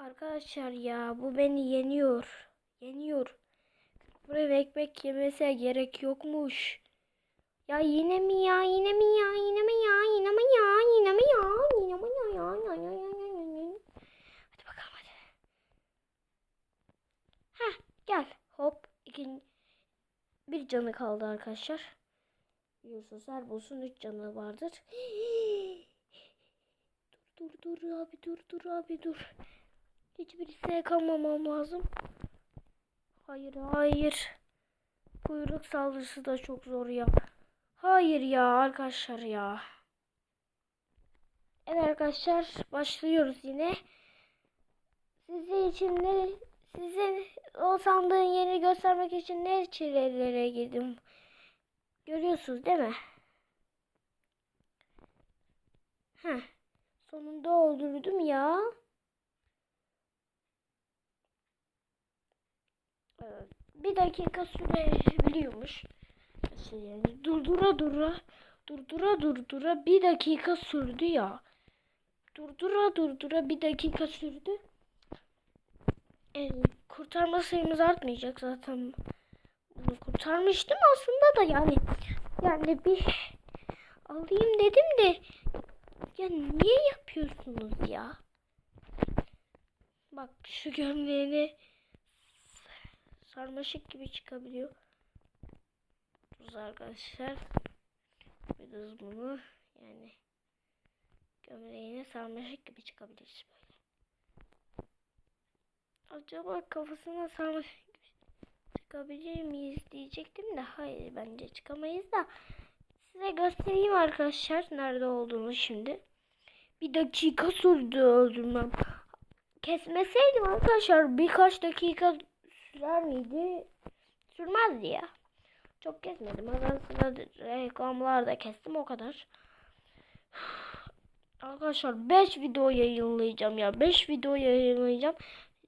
Arkadaşlar ya bu beni yeniyor. Yeniyor. Buraya ekmek yemese gerek yokmuş. Ya yine mi ya yine mi ya yine mi ya yine mi ya yine mi ya yine mi ya ya ya ya ya ya ya Hadi bakalım hadi. Heh gel hop ikinci bir canı kaldı arkadaşlar. Biliyorsunuz her boss'un üç canı vardır. dur dur dur abi dur dur abi dur. Hiçbirisine kalmamam lazım. Hayır hayır. Kuyruk saldırısı da çok zor ya. Hayır ya arkadaşlar ya. Evet arkadaşlar başlıyoruz yine. Sizin için ne sizin o sandığın yerini göstermek için ne çilelere girdim. Görüyorsunuz değil mi? Heh. Sonunda öldürdüm ya. Bir dakika sürebiliyormuş. Yani? Durdura dura, durdura durdura bir dakika sürdü ya. Durdura durdura bir dakika sürdü. Yani kurtarma sayımız artmayacak zaten. Bunu kurtarmıştım aslında da yani. Yani bir alayım dedim de ya niye yapıyorsunuz ya? Bak şu gömleğini sarmaşık gibi çıkabiliyor. Dur arkadaşlar. Biraz bunu yani gömleğine sarmaşık gibi çıkabiliriz böyle. Acaba kafasına sarmaşık gibi çıkabilir miyiz diyecektim de hayır bence çıkamayız da size göstereyim arkadaşlar nerede olduğunu şimdi. Bir dakika sürdü öldürmem. Kesmeseydim arkadaşlar birkaç dakika sürer miydi? Sürmezdi ya. Çok kesmedim. Arada sırada reklamlar da kestim o kadar. Arkadaşlar 5 video yayınlayacağım ya. 5 video yayınlayacağım.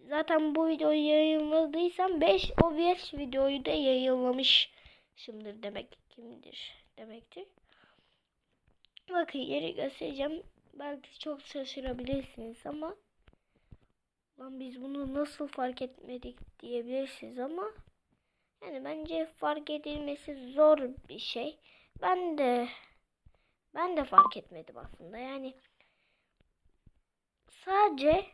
Zaten bu videoyu yayınladıysam 5 o 5 videoyu da yayınlamışımdır demek kimdir demektir. Bakın yeri göstereceğim. Belki çok şaşırabilirsiniz ama Lan biz bunu nasıl fark etmedik diyebilirsiniz ama yani bence fark edilmesi zor bir şey. Ben de ben de fark etmedim aslında. Yani sadece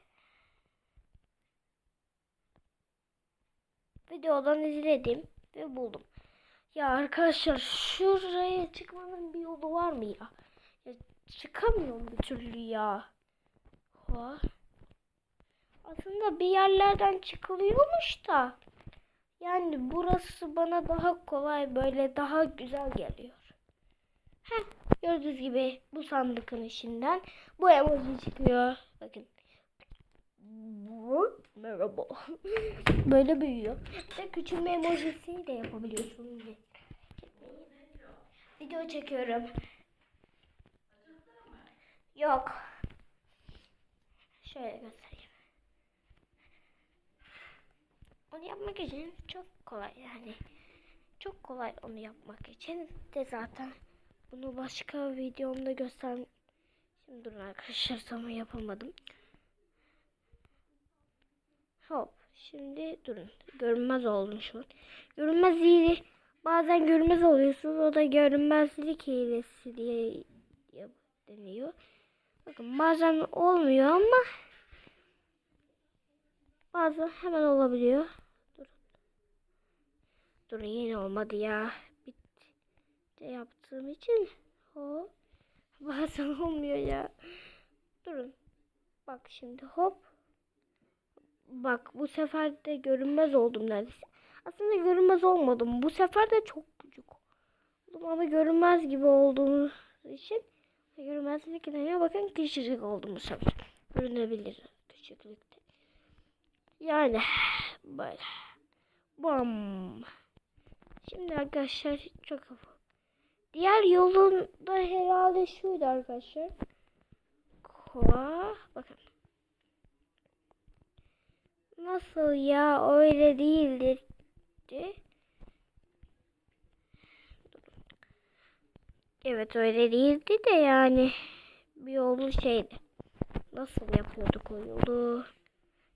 videodan izledim ve buldum. Ya arkadaşlar şuraya çıkmanın bir yolu var mı ya? ya çıkamıyorum bir türlü ya. Ha. Aslında bir yerlerden çıkılıyormuş da. Yani burası bana daha kolay böyle daha güzel geliyor. Heh, gördüğünüz gibi bu sandıkın içinden bu emoji çıkıyor. Bakın. Merhaba. böyle büyüyor. Ve küçülme emojisi de yapabiliyorsunuz. Video çekiyorum. Yok. Şöyle göstereyim. Onu yapmak için çok kolay yani. Çok kolay onu yapmak için de zaten bunu başka videomda göster. Şimdi durun arkadaşlar tam yapamadım. Hop. Şimdi durun. Görünmez oldum şu an. Görünmez hile. Bazen görünmez oluyorsunuz. O da görünmezlik hilesi diye deniyor. Bakın bazen olmuyor ama bazen hemen olabiliyor. Dur. Dur yine olmadı ya. Bitti yaptığım için. Hop. Bazen olmuyor ya. Durun. Bak şimdi hop. Bak bu sefer de görünmez oldum neredeyse. Aslında görünmez olmadım. Bu sefer de çok küçük oldum ama görünmez gibi olduğumuz için görünmezlik ne bakın küçücük oldum bu sefer. Görünebilir küçüklükte. Yani böyle. Bam. Şimdi arkadaşlar çok Diğer yolun da herhalde şuydu arkadaşlar. Kova. Bakın. Nasıl ya öyle değildir. Evet öyle değildi de yani bir yolu şeydi. Nasıl yapıyorduk o yolu?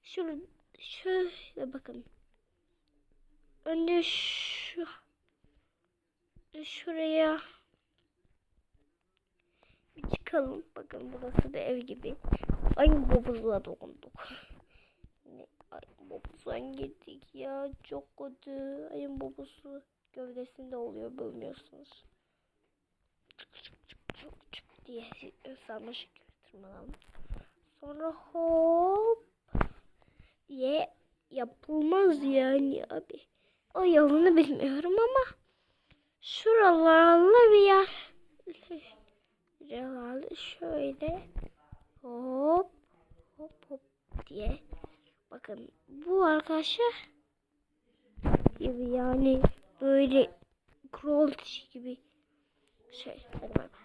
Şurada şöyle bakın. Önce şu şuraya bir çıkalım. Bakın burası da ev gibi. Ay babuzla dokunduk. Ay babuzdan girdik ya. Çok kötü. Ayın babuzu gövdesinde oluyor bilmiyorsunuz. Çık çık çık çık çık diye sarmaşık gibi tırmanalım. Sonra hop diye yapılmaz yani abi. O yolunu bilmiyorum ama şuralarla bir yer. Şöyle hop hop hop diye. Bakın bu arkadaşlar gibi yani böyle crawl gibi şey. Hadi bakalım.